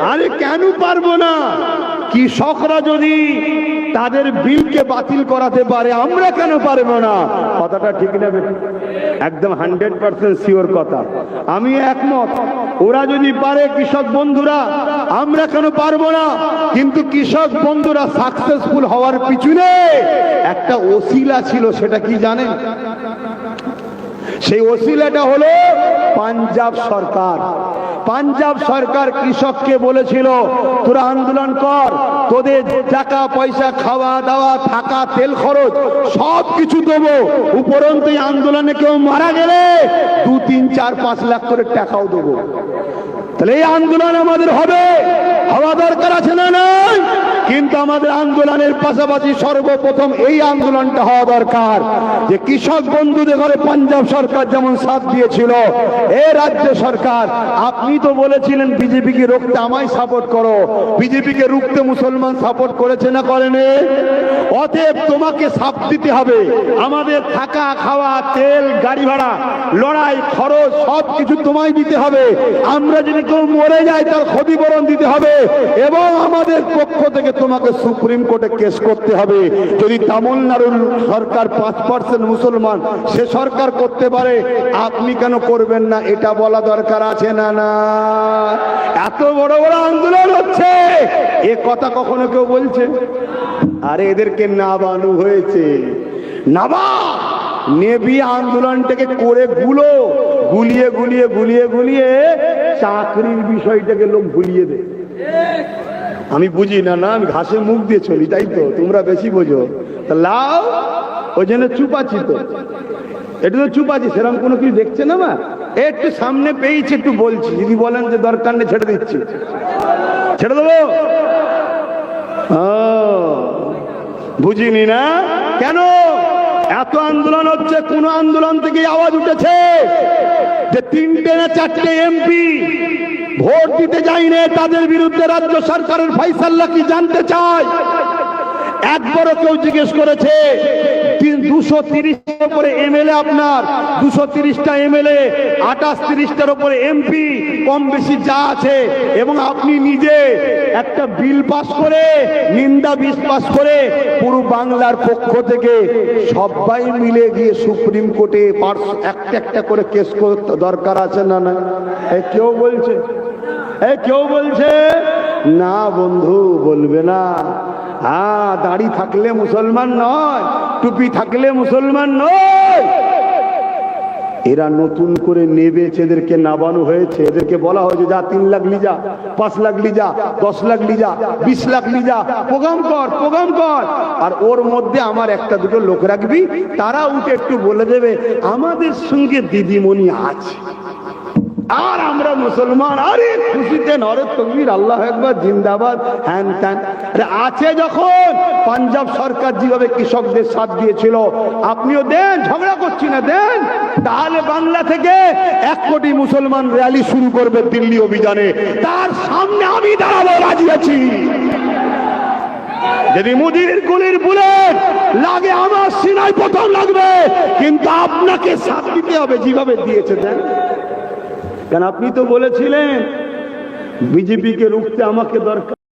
আরে কেন পারব না? কৃষকরা যদি তাদের বিলকে বাতিল করাতে পারে, আমরা কেন পারব না? কথাটা ঠিক না একদম হান্ড্রেড পার্সেন্ট শিওর কথা। আমি একমত। ওরা যদি পারে, কৃষক বন্ধুরা, আমরা কেন পারব না? কিন্তু কৃষক বন্ধুরা সাকসেসফুল হওয়ার পিছনে একটা ওসিলা ছিল, সেটা কি জানেন? সেই ওসিলাটা হলো পাঞ্জাব সরকার। পাঞ্জাব সরকার কৃষককে বলেছিল, তোরা আন্দোলন কর, তোদের টাকা, পয়সা, খাওয়া দাওয়া, থাকা, তেল খরচ সব কিছু দেবো। উপরন্তু আন্দোলনে কেউ মারা গেলে দু, তিন, চার, পাঁচ লাখ করে টাকাও দেবো। তাহলে এই আন্দোলন আমাদের হবে। হওয়া দরকার আছে না নাই? কিন্তু আমাদের আন্দোলনের পাশাপাশি সর্বপ্রথম এই আন্দোলনটা হওয়া দরকার যে কৃষক বন্ধুদের ঘরে পাঞ্জাব সরকার যেমন সাথ দিয়েছিল, এ রাজ্য সরকার, আপনি তো বলেছিলেন বিজেপিকে রুখতে আমায় সাপোর্ট করো, বিজেপিকে রুখতে মুসলমান সাপোর্ট করেছে না করেনি? অতএব তোমাকে সাপ দিতে হবে। আমাদের থাকা, খাওয়া, তেল, গাড়ি ভাড়া, লড়াই, খরচ সব কিছু তোমায় দিতে হবে। আমরা যদি কেউ মরে যাই তার ক্ষতিপূরণ দিতে হবে। এবং আমাদের পক্ষ থেকে তোমাকে সুপ্রিম কোর্টে কেস করতে হবে। যদি তামিলনাড়ুর সরকার পাঁচ পার্সেন্ট মুসলমান, সে সরকার করতে পারে। আপনি কেন করবেন না? এটা বলা দরকার আছে না না? এত বড় বড় আন্দোলন হচ্ছে। এ কথা কখনো কেউ বলছে? আরে এদেরকে নাবানু হয়েছে। নাবা! নেবি আন্দোলনটাকে করে গুলো। গুলিয়ে গুলিয়ে গুলিয়ে গুলিয়ে চাকরির বিষয়টাকে লোক ভুলিয়ে দেয়। আমি বুঝি না না, আমি ঘাসে মুখ দিয়ে চলি, তাই তো? তোমরা বেশি বোঝো। তা লাও ওই জন্য চুপ আছি তো। এটা তো চুপ আছি সেরকম কোনো কিছু দেখছে না মা? একটু সামনে পেয়েছি, একটু বলছি, যদি বলেন যে দরকার নেই, ছেড়ে দিচ্ছি। ছেড়ে দেবো? বুঝিনি না? কেন? এত আন্দোলন হচ্ছে, কোন আন্দোলন থেকে আওয়াজ উঠেছে যে তিনটে না চারটে এমপি ভোট দিতে যায়নি তাদের বিরুদ্ধে রাজ্য সরকারের ফাইসাল্লা কি জানতে চায়? একবারও কেউ জিজ্ঞেস করেছে দুশো তিরিশটার উপরে এমএলএ আপনার, দুশো তিরিশটা এমএলএ, আঠাশ তিরিশটার উপরে এমপি কম বেশি যা আছে, এবং আপনি নিজে একটা বিল পাস করে, নিন্দা বিল পাস করে, পুরো বাংলার পক্ষ থেকে সবাই মিলে গিয়ে সুপ্রিম কোর্টে একটা একটা করে কেস করতে দরকার আছে না না কেউ বলছে? এ কেউ বলছে, না বন্ধু, বলবে না। হ্যাঁ দাড়ি থাকলে মুসলমান নয়, টুপি থাকলে মুসলমান নয়। এরা নতুন করে নেবেছে এদেরকে নাবানো হয়েছে। এদেরকে বলা হয়েছে, যা তিন লাখ লিজা পাঁচ লাখ লিজা দশ লাখ লিজা বিশ লাখ লিজা প্রোগ্রাম কর প্রোগ্রাম কর। আর ওর মধ্যে আমার একটা দুটো লোক রাখবি, তারা উঠে একটু বলে দেবে, আমাদের সঙ্গে দিদিমণি আছে। আর আমরা মুসলমান, আরে খুশিতে নরে তকবীর, আল্লাহ একবার জিন্দাবাদ, হ্যান ত্যান। আছে যখন, পাঞ্জাব সরকার যেভাবে কৃষকদের সাথ দিয়েছিল, আপনিও দেন, ঝগড়া করছি না, দেন। তাহলে বাংলা থেকে এক কোটি মুসলমান র্যালি শুরু করবে দিল্লি অভিযানে। তার সামনে আমি দাঁড়াবো, রাজি আছি। যদি মুদির গুলির বুলেট লাগে, আমার সিনাই প্রথম লাগবে। কিন্তু আপনাকে সাথ দিতে হবে, যেভাবে দিয়েছে, দেন। কেন আপনি তো বলেছিলেন বিজেপিকে রুখতে আমাকে দরকার।